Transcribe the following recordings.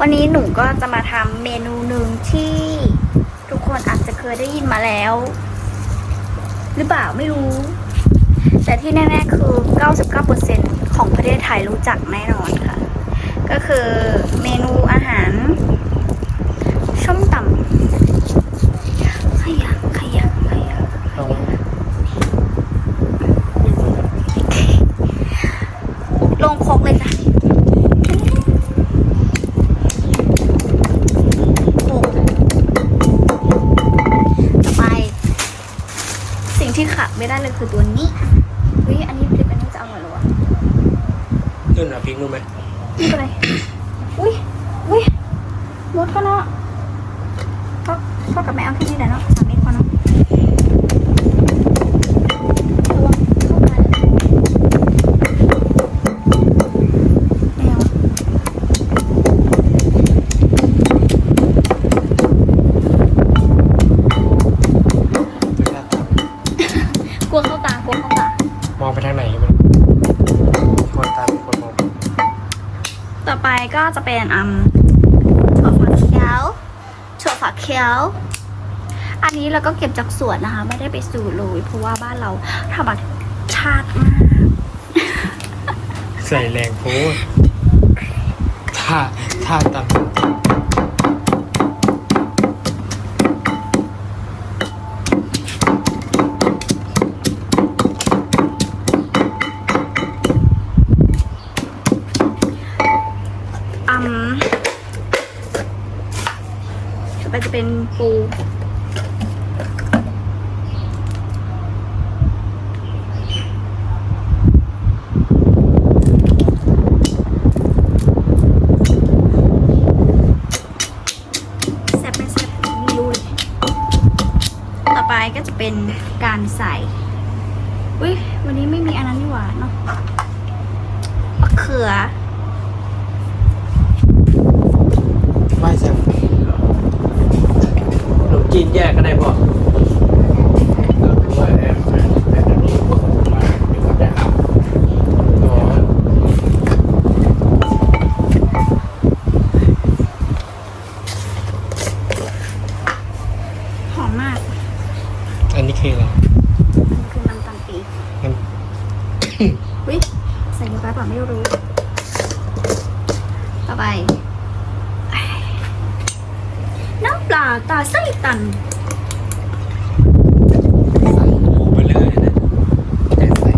วันนี้หนูก็จะมาทำเมนูหนึ่งที่ทุกคนอาจจะเคยได้ยินมาแล้ว หรือเปล่าไม่รู้ แต่ที่แน่ๆคือ 99%ของประเทศไทยรู้จักแน่นอนค่ะ ก็คือเมนูอาหารส้มตำขยะขยะขยะ เอา ลงครกเลยจ้ะโขกต่อไป สิ่งที่ ขาดไม่ได้เลยคือตัวนี้เฮ้ยอันนี้พริกอันนี้จะอร่อยเหรอวะขึ้นหาพริกรู้ไหมไม่เป็นไรอุ้ยอุ้ยมดก็เนาะพ่อพ่อกับแม่เอาแค่นี้แหละเนาะสามเม็ดพอเนาะระวังเข้ากันไม่เอา เวลาตัก กลัวเข้าตากลัวเข้าตา มองไปทางไหนก็ไม่รู้คนตามคนมอง ต่อไป ก็จะเป็นอืมถั่วฝักเขียวถั่วฝักเขียว อันนี้เราก็เก็บจากสวนนะคะ ไม่ได้ไปสูตรเลยเพราะว่าบ้านเราธรรมชาติมากใส่แรงโพดถ้าถ้าตา ต่อไปจะเป็นปูแซ่บไม่แซ่บไม่รู้เลยต่อไปก็จะเป็นการใส่ อุ้ยวันนี้ไม่มีอันนั้นนี่หว่าเนาะมะเขือ อมมาก อันนี้คืออะไรมันคือมันตังปีมัน วิใส่เยอะไปเปล่าไม่รู้ ต่อไปน้ำปลาตาไส้ตันใส่หมูไปเลยนะแต่ใส่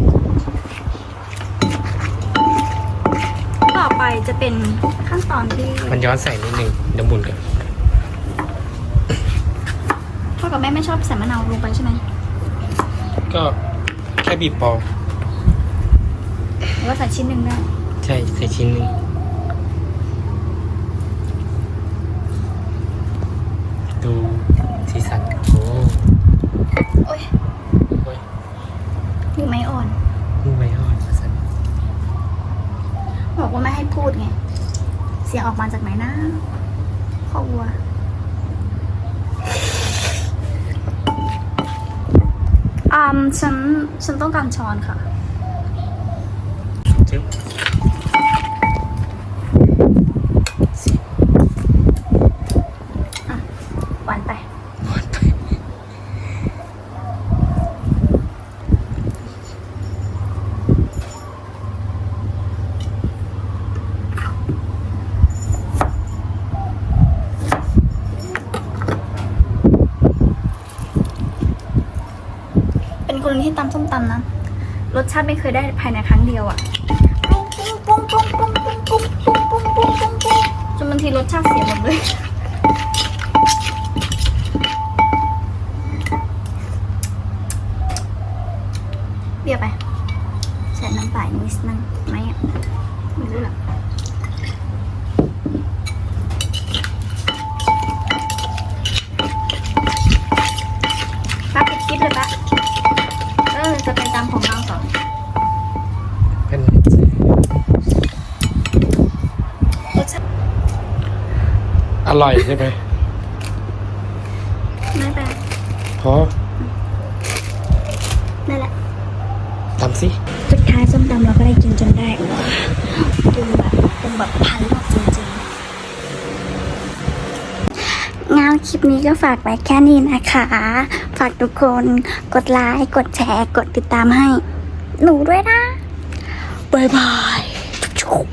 ต่อไปจะเป็นขั้นตอนที่ มันย้อนใส่นิดนึงเดี๋ยวหมุนกัน พ่อกับแม่ไม่ชอบใส่มะนาวลงไปใช่ไหมก็แค่บีบพอหรือว่าใส่ชิ้นหนึ่งได้ ใช่ใส่ชิ้นหนึ่งดูสีสันโอ้โอ้ยโอ้ยมือไม้อ่อน มือไม่อ่อนสีสันบอกว่าไม่ให้พูดไง เสียงออกมาจากไหนนะข้อวัว ฉันฉันต้องการช้อนค่ะ หวานไป หมดไป เป็น คนที่ตำส้มตำนะรสชาติไม่เคยได้ภายในครั้งเดียวอะปุ้งปุ้งปุ้งปุ้งปุ้งปุ้งปุ้งปุ้งปุ้งปุ้งปุ้งจนบางทีรสชาติเสียหมดเลยเบียไปใส่น้ำเปล่านิดนึงไหมอะไม่รู้หรอกป้าปิดคลิปเลยป้าเออ จะเป็นตามของเราสองเป็นรสชาติอร่อยใช่ไหมไม่แต่พอนั่นแหละทำสิสุดท้ายส้มตำเราก็ได้กินจนได้กินแบบเป็นแบบพันรอบจริงๆ งานคลิปนี้ก็ฝากไว้แค่นี้นะคะ ฝากทุกคนกดไลค์กดแชร์ กดติดตามให้ หนูด้วยนะ บ๊ายบายจุ๊บ